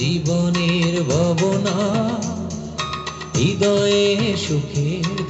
জীবনের ভাবনা হৃদয়ে সুখের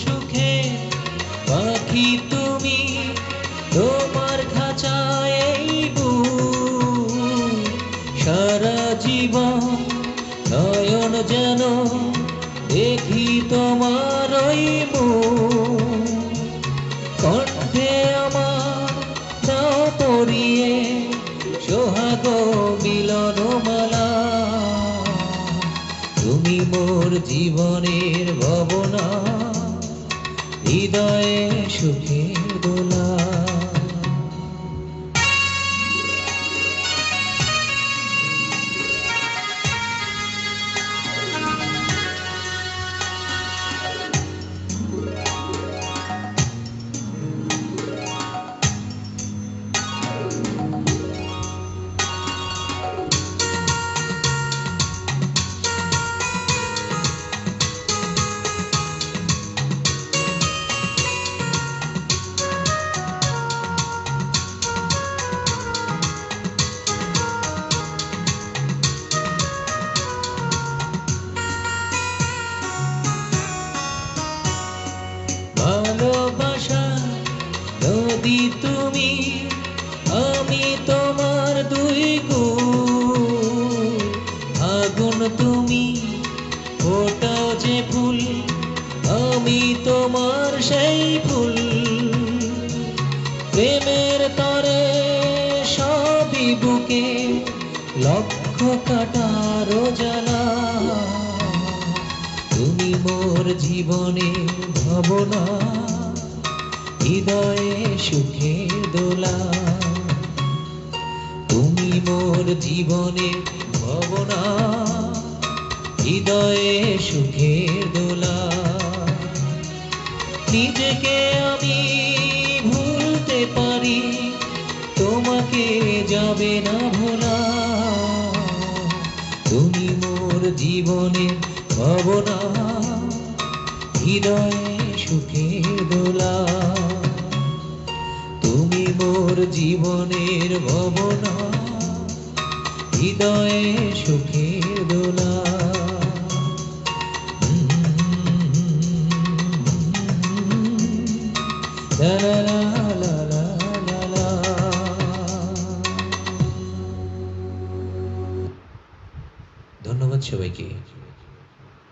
সুখে পাখি তুমি, তোমার খাঁচায়। সারা জীবন নয়ন যেন দেখি তোমার। কণ্ঠে আমার দাও পরিয়ে, সোহাগ মিলন মালা তুমি মোর জীবনের ভাবনা হৃদয়ে সুখে দোলা। সেই ফুল। প্রেমের তরে সবই বুকে লক্ষ কাটার জ্বালা তুমি মোর জীবনে ভাবনা, হৃদয়ে সুখের দোলা। তুমি মোর জীবনে ভাবনা, হৃদয়ে সুখের দোলা। নিজেকে আমি ভুলতে পারি। তোমাকে যাবে না ভোলা। তুমি মোর জীবনে ভাবনা হৃদয়ে সুখের দোলা। তুমি মোর জীবনের ভাবনা হৃদয়ে সুখের দোলা। सेवाएँ की